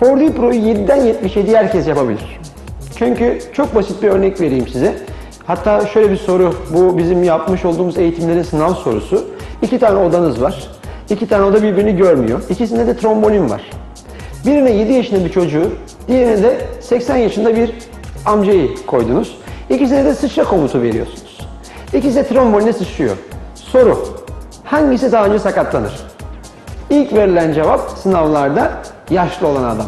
4D Pro'yu 7'den 77'ye herkes yapabilir. Çünkü çok basit bir örnek vereyim size. Hatta şöyle bir soru, bu bizim yapmış olduğumuz eğitimlerin sınav sorusu. İki tane odanız var. İki tane oda birbirini görmüyor. İkisinde de trombonin var. Birine 7 yaşında bir çocuğu, diğerine de 80 yaşında bir amcayı koydunuz. İkisine de sıçra komutu veriyorsunuz. İkisi de tromboline sıçrıyor. Soru, hangisi daha önce sakatlanır? İlk verilen cevap sınavlarda yaşlı olan adam.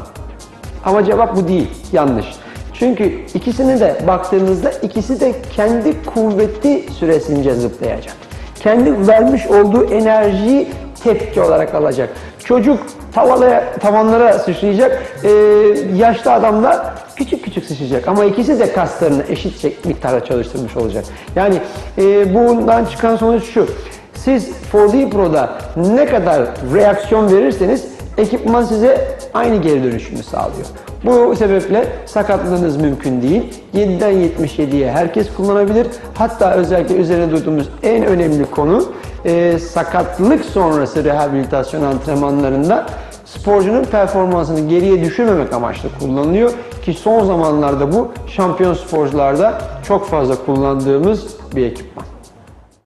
Ama cevap bu değil, yanlış. Çünkü ikisini de baktığınızda ikisi de kendi kuvveti süresince zıplayacak. Kendi vermiş olduğu enerjiyi tepki olarak alacak. Çocuk tavalaya, tavanlara sıçrayacak, ee, yaşlı adam da küçük küçük sıçrayacak. Ama ikisi de kaslarını eşit miktarda çalıştırmış olacak. Yani ee, bundan çıkan sonuç şu. Siz 4D Pro'da ne kadar reaksiyon verirseniz ekipman size aynı geri dönüşümü sağlıyor. Bu sebeple sakatlığınız mümkün değil. 7'den 77'ye herkes kullanabilir. Hatta özellikle üzerine durduğumuz en önemli konu e, sakatlık sonrası rehabilitasyon antrenmanlarında sporcunun performansını geriye düşürmemek amaçlı kullanılıyor ki son zamanlarda bu şampiyon sporcularda çok fazla kullandığımız bir ekipman.